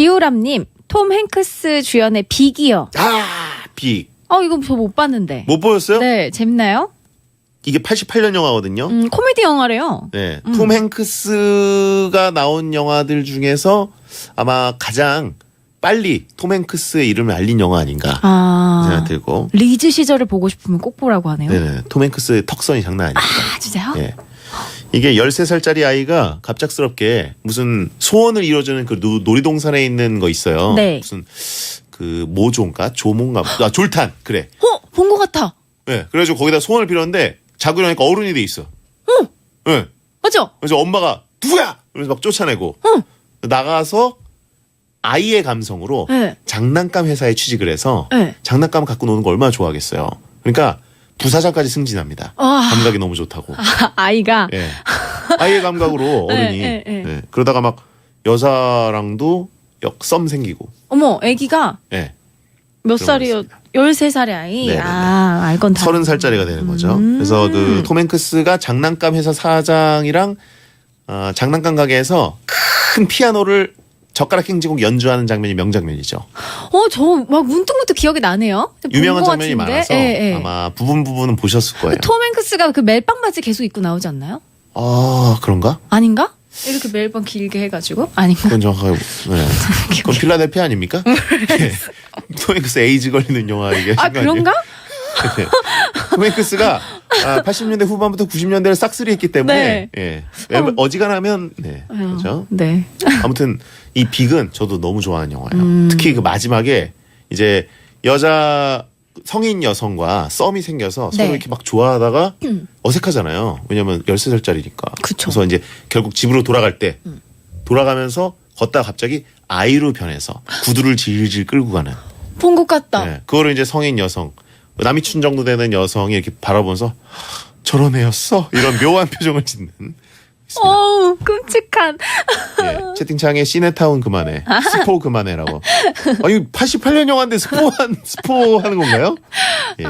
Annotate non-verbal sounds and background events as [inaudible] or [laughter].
지우람님, 톰 행크스 주연의 빅이요. 아, 빅. 어, 이거 저 못 봤는데. 못 보였어요? 네, 재밌나요? 이게 88년 영화거든요. 음, 코미디 영화래요. 네. 톰 행크스가 나온 영화들 중에서 아마 가장 빨리 톰 행크스의 이름을 알린 영화 아닌가 아. 생각 들고. 리즈 시절을 보고 싶으면 꼭 보라고 하네요. 네네. 톰 행크스의 턱선이 장난 아닙니다. 아, 진짜요? 예. 이게 13살짜리 아이가 갑작스럽게 무슨 소원을 이뤄주는 그 노- 놀이동산에 있는 거 있어요. 네. 무슨 그 모조인가 조모인가 아 졸탄 그래. 어, 본 것 같아. 예. 그래가지고 거기다 소원을 빌었는데 자고 일어나니까 어른이 돼 있어. 어, 예. 맞죠? 그래서 엄마가 누구야? 그래서 막 쫓아내고 응. 나가서 아이의 감성으로 네. 장난감 회사에 취직을 해서 네. 장난감 갖고 노는 거 얼마나 좋아하겠어요. 그러니까 부사장까지 승진합니다. 아. 감각이 너무 좋다고. 아, 아이가. 예. 아이의 감각으로 [laughs] 어른이 네, 네, 네. 예. 그러다가 막 여자랑도 역썸 생기고 어머, 아기가 예. 몇 그런 살이요? 거 13살의 아이. 네네네. 아, 알건 다. 서른 살짜리가 되는 거죠. 음. 그래서 그톰 행크스가 장난감 회사 사장이랑 어, 장난감 가게에서 큰 피아노를 젓가락 행진곡 연주하는 장면이 명장면이죠. 어, 저 막 문득문득 기억이 나네요. 본 유명한 것 장면이 같은데? 많아서 예, 예. 아마 부분 부분은 보셨을 거예요. 그톰 행크스가 그 멜빵 바지 계속 입고 나오지 않나요? 아 그런가? 아닌가? 이렇게 멜빵 길게 해가지고? 아닌가? 그건 정확하게 네. [laughs] 그건 필라델피아 아닙니까? 예. [laughs] 톰 행크스 에이즈 걸리는 영화 얘기하신 아? 그런가? 네. 톰 행크스가 아, 80년대 후반부터 90년대를 싹쓸이 했기 때문에 예. 어. 어지간하면 네 그렇죠. 네. [laughs] 아무튼 이 빅은 저도 너무 좋아하는 영화예요. 음. 특히 그 마지막에 이제 여자 성인 여성과 썸이 생겨서 서로 네. 이렇게 막 좋아하다가 어색하잖아요. 왜냐면 13살짜리니까. 그쵸. 음. 래서 이제 결국 집으로 돌아갈 때 돌아가면서 걷다가 갑자기 아이로 변해서 구두를 질질 끌고 가는. 본 것 같다. 네. 그거를 이제 성인 여성 남이춘 정도 되는 여성이 이렇게 바라보면서 저런 애였어? 이런 [laughs] 묘한 표정을 짓는. 있습니다. 어우, 끔찍한. 예, 채팅창에 시네타운 그만해. 스포 그만해라고. 아니, 88년 영화인데 스포한, 스포 하는 건가요? 예.